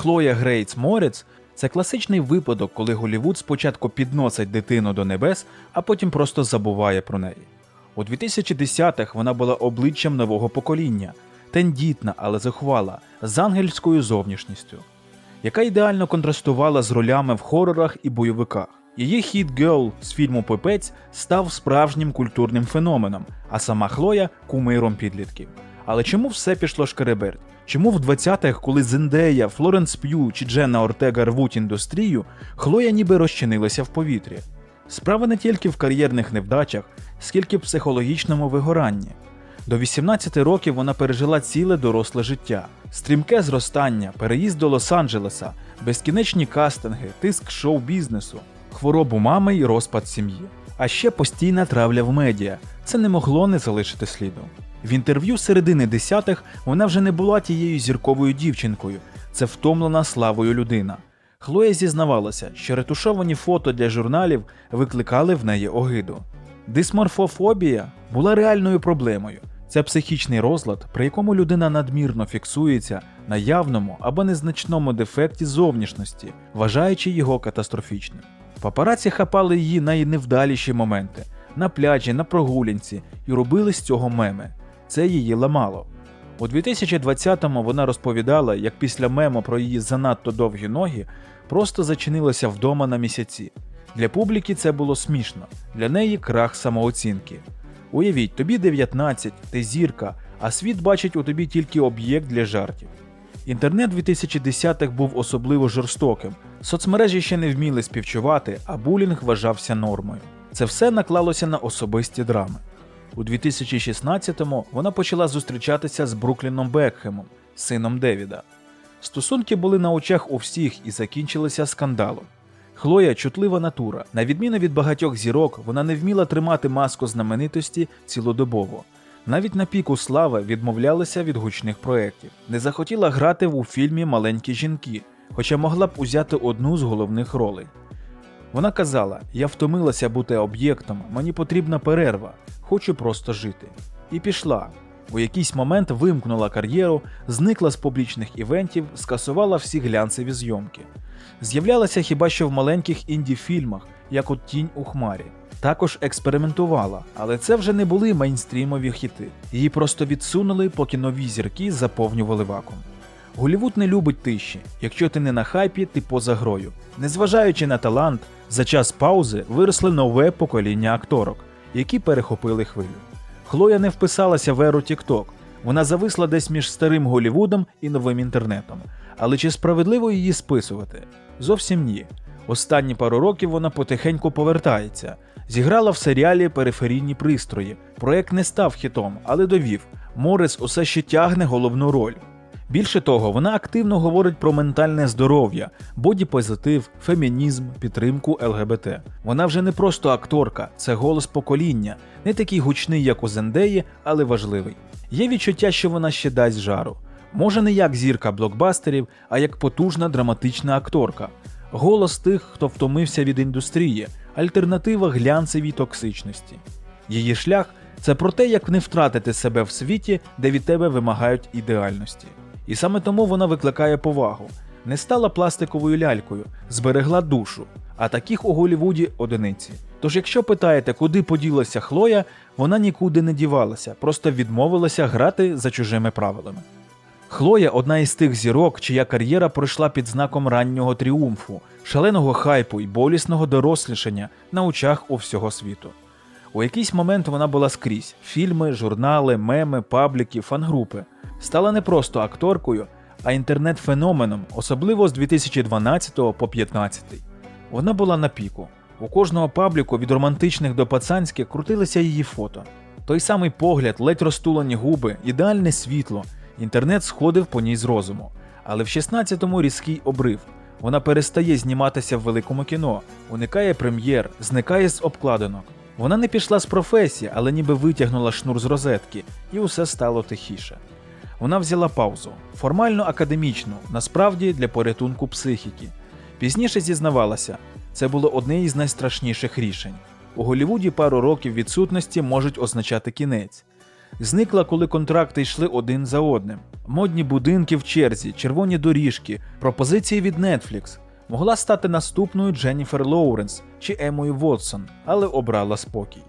Хлоя Грейтс Морець це класичний випадок, коли Голівуд спочатку підносить дитину до небес, а потім просто забуває про неї. У 2010-х вона була обличчям нового покоління, тендітна, але зухвала, з ангельською зовнішністю, яка ідеально контрастувала з ролями в хорорах і бойовиках. Її хіт Girl з фільму Пипець став справжнім культурним феноменом, а сама Хлоя кумиром підлітків. Але чому все пішло шкереберть? Чому в 20-х, коли Зендея, Флоренс П'ю чи Дженна Ортега рвуть індустрію, Хлоя ніби розчинилася в повітрі? Справа не тільки в кар'єрних невдачах, скільки в психологічному вигоранні. До 18 років вона пережила ціле доросле життя, стрімке зростання, переїзд до Лос-Анджелеса, безкінечні кастинги, тиск шоу-бізнесу, хворобу мами і розпад сім'ї. А ще постійна травля в медіа. Це не могло не залишити сліду. В інтерв'ю середини десятих вона вже не була тією зірковою дівчинкою, це втомлена славою людина. Хлоя зізнавалася, що ретушовані фото для журналів викликали в неї огиду. Дисморфофобія була реальною проблемою. Це психічний розлад, при якому людина надмірно фіксується на явному або незначному дефекті зовнішності, вважаючи його катастрофічним. Папараці хапали її найневдаліші моменти на пляжі, на прогулянці і робили з цього меми. Це її ламало. У 2020-му вона розповідала, як після мему про її занадто довгі ноги просто зачинилася вдома на місяці. Для публіки це було смішно, для неї крах самооцінки. Уявіть, тобі 19, ти зірка, а світ бачить у тобі тільки об'єкт для жартів. Інтернет 2010-х був особливо жорстоким. Соцмережі ще не вміли співчувати, а булінг вважався нормою. Це все наклалося на особисті драми. У 2016-му вона почала зустрічатися з Брукліном Бекхемом, сином Девіда. Стосунки були на очах у всіх і закінчилися скандалом. Хлоя чутлива натура. На відміну від багатьох зірок, вона не вміла тримати маску знаменитості цілодобово. Навіть на піку слави відмовлялася від гучних проєктів. Не захотіла грати у фільмі Маленькі жінки, хоча могла б узяти одну з головних ролей. Вона казала: Я втомилася бути об'єктом, мені потрібна перерва, хочу просто жити. І пішла. У якийсь момент вимкнула кар'єру, зникла з публічних івентів, скасувала всі глянцеві зйомки. З'являлася хіба що в маленьких інді-фільмах, як от тінь у хмарі. Також експериментувала, але це вже не були мейнстрімові хіти. Її просто відсунули, поки нові зірки заповнювали вакуум. Голівуд не любить тиші. Якщо ти не на хайпі, ти поза грою. Незважаючи на талант, за час паузи виросло нове покоління акторок, які перехопили хвилю. Хлоя не вписалася в еру TikTok. Вона зависла десь між старим Голівудом і новим інтернетом. Але чи справедливо її списувати? Зовсім ні. Останні пару років вона потихеньку повертається. Зіграла в серіалі Периферійні пристрої. Проект не став хітом, але довів. Морис усе ще тягне головну роль. Більше того, вона активно говорить про ментальне здоров'я, бодіпозитив, фемінізм, підтримку ЛГБТ. Вона вже не просто акторка, це голос покоління, не такий гучний, як у Зендеї, але важливий. Є відчуття, що вона ще дасть жару. Може не як зірка блокбастерів, а як потужна драматична акторка. Голос тих, хто втомився від індустрії, альтернатива глянцевій токсичності. Її шлях це про те, як не втратити себе в світі, де від тебе вимагають ідеальності. І саме тому вона викликає повагу. Не стала пластиковою лялькою, зберегла душу, а таких у Голівуді одиниці. Тож, якщо питаєте, куди поділася Хлоя, вона нікуди не дівалася, просто відмовилася грати за чужими правилами. Хлоя одна із тих зірок, чия кар'єра пройшла під знаком раннього тріумфу, шаленого хайпу і болісного дорослішання на очах у всього світу. У якийсь момент вона була скрізь: фільми, журнали, меми, пабліки, фан-групи. Стала не просто акторкою, а інтернет-феноменом, особливо з 2012 по 2015. Вона була на піку. У кожного пабліку від романтичних до пацанських крутилися її фото. Той самий погляд, ледь розтулені губи, ідеальне світло. Інтернет сходив по ній з розуму. Але в 16-му різкий обрив. Вона перестає зніматися в великому кіно, уникає прем'єр, зникає з обкладинок. Вона не пішла з професії, але ніби витягнула шнур з розетки, і усе стало тихіше. Вона взяла паузу, формально академічну, насправді для порятунку психіки. Пізніше зізнавалася, це було одне із найстрашніших рішень. У Голлівуді пару років відсутності можуть означати кінець. Зникла, коли контракти йшли один за одним. Модні будинки в черзі, червоні доріжки, пропозиції від Netflix. Могла стати наступною Дженніфер Лоуренс чи Емою Вотсон, але обрала спокій.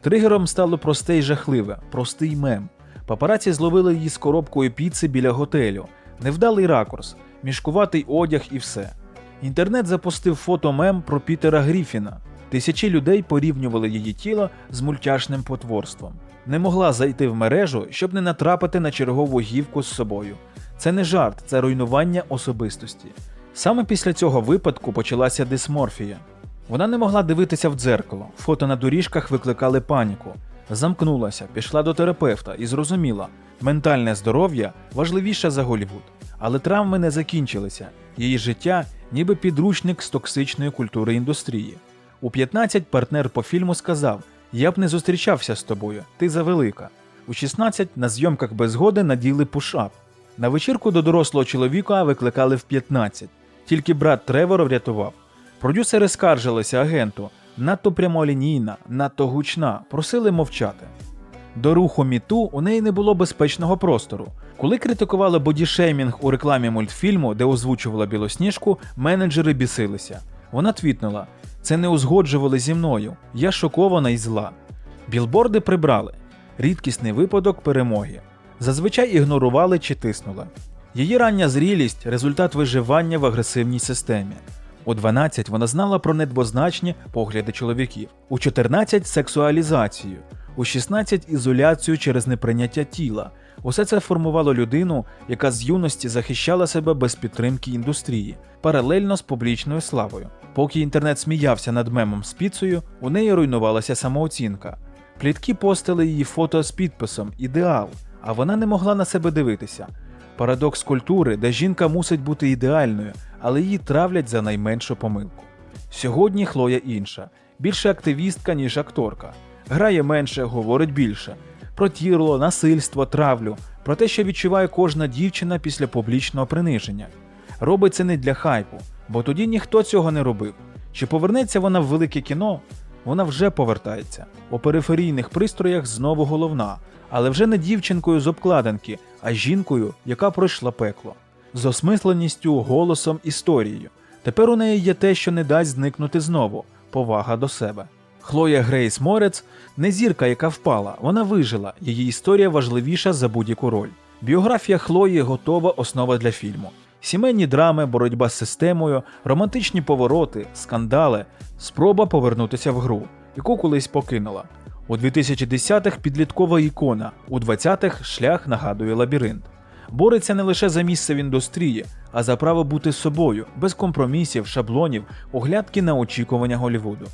Тригером стало просте й жахливе, простий мем. Папараці зловили її з коробкою піци біля готелю, невдалий ракурс, мішкуватий одяг і все. Інтернет запустив фото мем про Пітера Гріфіна. Тисячі людей порівнювали її тіло з мультяшним потворством. Не могла зайти в мережу, щоб не натрапити на чергову гівку з собою. Це не жарт, це руйнування особистості. Саме після цього випадку почалася дисморфія. Вона не могла дивитися в дзеркало, фото на доріжках викликали паніку. Замкнулася, пішла до терапевта і зрозуміла, ментальне здоров'я важливіше за Голівуд. Але травми не закінчилися. Її життя ніби підручник з токсичної культури індустрії. У 15 партнер по фільму сказав: Я б не зустрічався з тобою, ти завелика. У 16 на зйомках без згоди наділи пушап. На вечірку до дорослого чоловіка викликали в 15. Тільки брат Тревора врятував. Продюсери скаржилися агенту, надто прямолінійна, надто гучна, просили мовчати. До руху Міту у неї не було безпечного простору. Коли критикували бодішеймінг у рекламі мультфільму, де озвучувала білосніжку, менеджери бісилися. Вона твітнула: це не узгоджували зі мною. Я шокована і зла. Білборди прибрали. Рідкісний випадок перемоги. Зазвичай ігнорували чи тиснули. Її рання зрілість результат виживання в агресивній системі. У 12 вона знала про недвозначні погляди чоловіків, у 14 сексуалізацію, у 16 ізоляцію через неприйняття тіла. Усе це формувало людину, яка з юності захищала себе без підтримки індустрії, паралельно з публічною славою. Поки інтернет сміявся над мемом з піцею, у неї руйнувалася самооцінка. Плітки постили її фото з підписом Ідеал, а вона не могла на себе дивитися. Парадокс культури, де жінка мусить бути ідеальною, але її травлять за найменшу помилку. Сьогодні Хлоя інша, більше активістка, ніж акторка. Грає менше, говорить більше. Про тіло, насильство, травлю, про те, що відчуває кожна дівчина після публічного приниження. Робить це не для хайпу, бо тоді ніхто цього не робив. Чи повернеться вона в велике кіно? Вона вже повертається. У периферійних пристроях знову головна, але вже не дівчинкою з обкладинки, а жінкою, яка пройшла пекло. З осмисленістю, голосом, історією. Тепер у неї є те, що не дасть зникнути знову повага до себе. Хлоя Грейс Морец не зірка, яка впала, вона вижила, її історія важливіша за будь-яку роль. Біографія Хлої готова основа для фільму. Сімейні драми, боротьба з системою, романтичні повороти, скандали, спроба повернутися в гру, яку колись покинула. У 2010-х підліткова ікона, у 20-х шлях нагадує лабіринт. Бореться не лише за місце в індустрії, а за право бути собою, без компромісів, шаблонів, оглядки на очікування Голлівуду.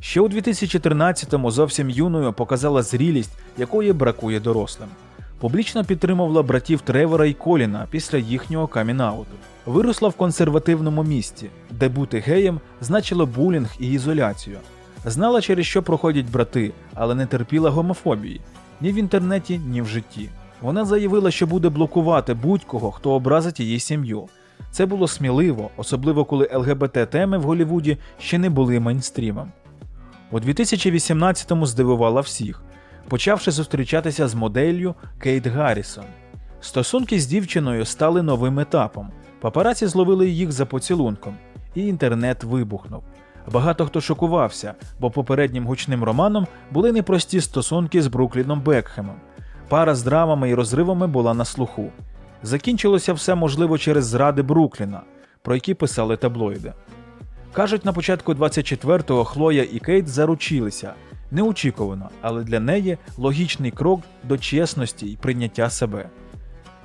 Ще у 2013-му зовсім юною показала зрілість, якої бракує дорослим. Публічно підтримувала братів Тревора і Коліна після їхнього камінауту. Виросла в консервативному місті, де бути геєм значило булінг і ізоляцію. Знала, через що проходять брати, але не терпіла гомофобії ні в інтернеті, ні в житті. Вона заявила, що буде блокувати будь-кого, хто образить її сім'ю. Це було сміливо, особливо коли ЛГБТ теми в Голлівуді ще не були мейнстрімом. У 2018-му здивувала всіх, почавши зустрічатися з моделлю Кейт Гаррісон. Стосунки з дівчиною стали новим етапом. Папараці зловили їх за поцілунком, і інтернет вибухнув. Багато хто шокувався, бо попереднім гучним романом були непрості стосунки з Брукліном Бекхемом. Пара з драмами і розривами була на слуху. Закінчилося все можливо через зради Брукліна, про які писали таблоїди. Кажуть, на початку 24-го Хлоя і Кейт заручилися. Неочікувано, але для неї логічний крок до чесності і прийняття себе.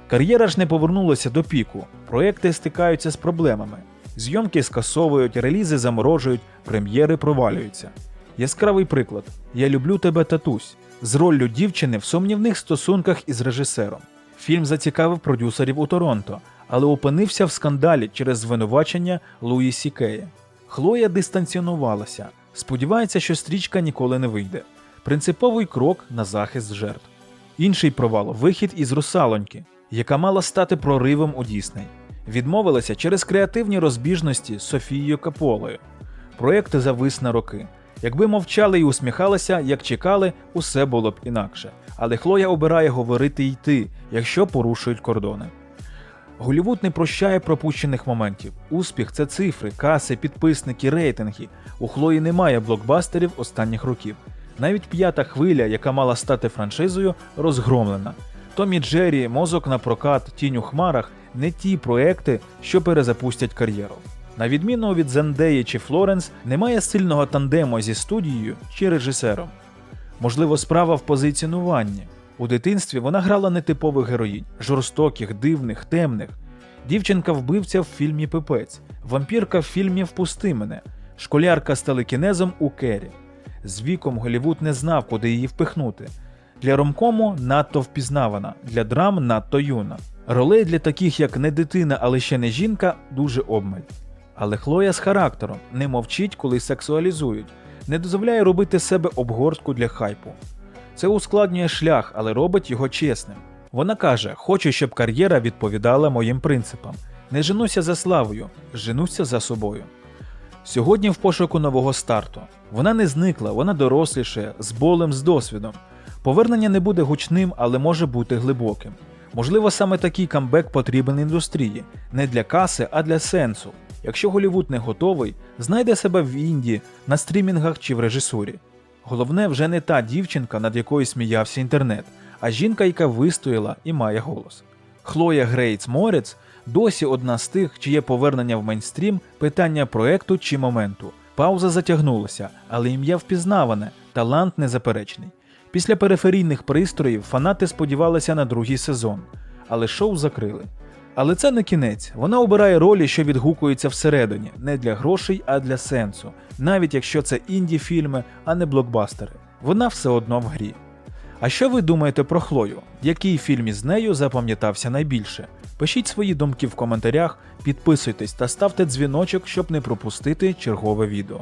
Кар'єра ж не повернулася до піку, проекти стикаються з проблемами. Зйомки скасовують, релізи заморожують, прем'єри провалюються. Яскравий приклад: Я люблю тебе, татусь, з роллю дівчини в сумнівних стосунках із режисером. Фільм зацікавив продюсерів у Торонто, але опинився в скандалі через звинувачення Луї Сікея. Хлоя дистанціонувалася, сподівається, що стрічка ніколи не вийде. Принциповий крок на захист жертв. Інший провал вихід із русалоньки, яка мала стати проривом у Дісней. Відмовилася через креативні розбіжності з Софією Каполою. Проєкт завис на роки. Якби мовчали і усміхалися, як чекали, усе було б інакше. але Хлоя обирає говорити й йти, якщо порушують кордони. Голівуд не прощає пропущених моментів. Успіх це цифри, каси, підписники, рейтинги. У Хлої немає блокбастерів останніх років. Навіть п'ята хвиля, яка мала стати франшизою, розгромлена. Томі Джері, мозок на прокат, тінь у хмарах не ті проекти, що перезапустять кар'єру. На відміну від Зендеї чи Флоренс, немає сильного тандему зі студією чи режисером. Можливо, справа в позиціонуванні. У дитинстві вона грала нетипових героїнь жорстоких, дивних, темних. Дівчинка-вбивця в фільмі Пипець, вампірка в фільмі Впусти мене, школярка з телекінезом у Кері. З віком Голівуд не знав, куди її впихнути. Для ромкому надто впізнавана, для драм надто юна. Ролей для таких, як не дитина, але ще не жінка, дуже обмаль. Але Хлоя з характером не мовчить, коли сексуалізують, не дозволяє робити себе обгортку для хайпу. Це ускладнює шлях, але робить його чесним. Вона каже: Хочу, щоб кар'єра відповідала моїм принципам. Не женуся за славою, женуся за собою. Сьогодні в пошуку нового старту. Вона не зникла, вона доросліше, з болем, з досвідом. Повернення не буде гучним, але може бути глибоким. Можливо, саме такий камбек потрібен індустрії, не для каси, а для сенсу. Якщо Голівуд не готовий, знайде себе в Інді, на стрімінгах чи в режисурі. Головне вже не та дівчинка, над якою сміявся інтернет, а жінка, яка вистояла і має голос. Хлоя Грейтс Морець досі одна з тих, чиє повернення в мейнстрім питання проекту чи моменту. Пауза затягнулася, але ім'я впізнаване, талант незаперечний. Після периферійних пристроїв фанати сподівалися на другий сезон, але шоу закрили. Але це не кінець. Вона обирає ролі, що відгукуються всередині, не для грошей, а для сенсу, навіть якщо це інді фільми, а не блокбастери. Вона все одно в грі. А що ви думаєте про Хлою? Який фільм із нею запам'ятався найбільше? Пишіть свої думки в коментарях, підписуйтесь та ставте дзвіночок, щоб не пропустити чергове відео.